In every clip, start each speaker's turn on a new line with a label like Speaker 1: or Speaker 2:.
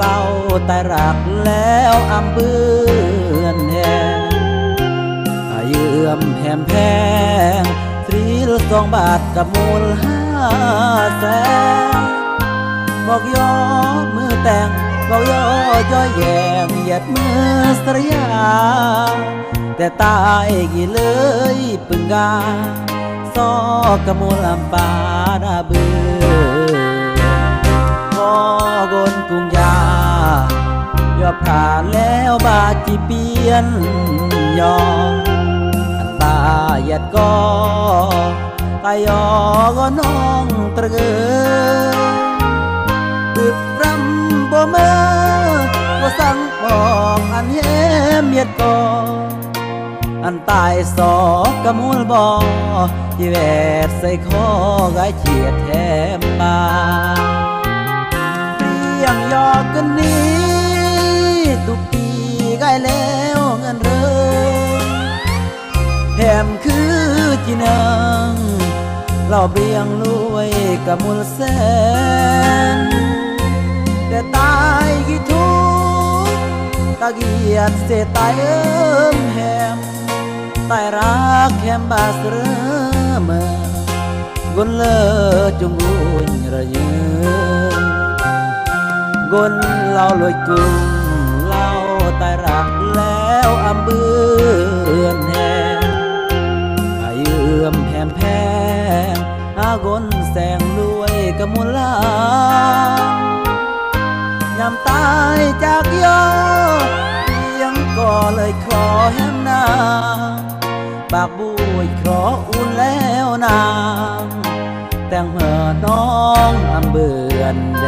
Speaker 1: เราลอยกุมเราแต่รักแล้วอำเบือนแหงอาเยื่อมแผมแพงตรีลสองบาทกับมูลห้าแสนบอกยอมือแต่งบอกยอย่อแยงเหยียดมือสรยา แต่ตายกี่เลยปึงกาซอกะมูลำปาดาเบืายอผ่านแล้วบาจีเปียนยออันตาหยัดก็ตายอก็น้องตระเกอตึบรำบ่เมื่อก็สั่งบอกอันเยี่ยมเมียดก็อันตายสอกกะมูลบอที่แวดใส่คอกายเฉียดแถมบาเพียงยอกกันนี้ จีนังเราเบียงรวยกับมูลแสน แต่ตายกี่ทุกตะเกียดเสียตายเอิมแหมตายรักแคมบาสเรเมอกนเลอจงรุญระเยือกนเราลอยกุงเราตายรักแล้วอำเบือน กมุลายามตายจากยอยังก่อเลยขอแหมนาปากบุยขออุ่นแล้วนางแต่งเหอน้องอำเบือนเด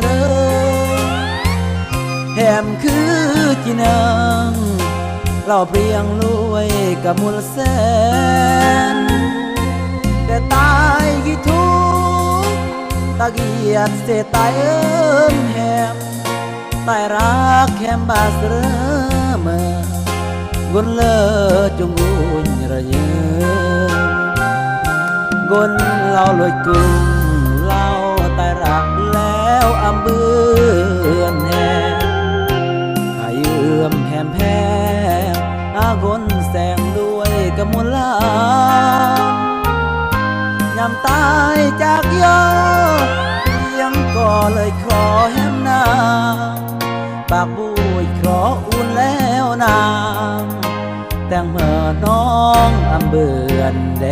Speaker 1: แล้วเงินเริ่มแถมคือจีนังเราเพียงรวยกับมูลแสน แต่ตายกี่ทุกตะเกียดเสตายเอิมแหมตายรักแคมบาสเรเมอกนเลอจงรุญระเยือกนเราลอยกุ วอำเบือนแหงอาเยื่อมแหมแพงอากนแสงด้วยกะมุลายามตายจากยอยังก็เลยขอแหมนาปากบุยขออุ่นแล้วนางแต่งเมื่อน้องอำเบือนเด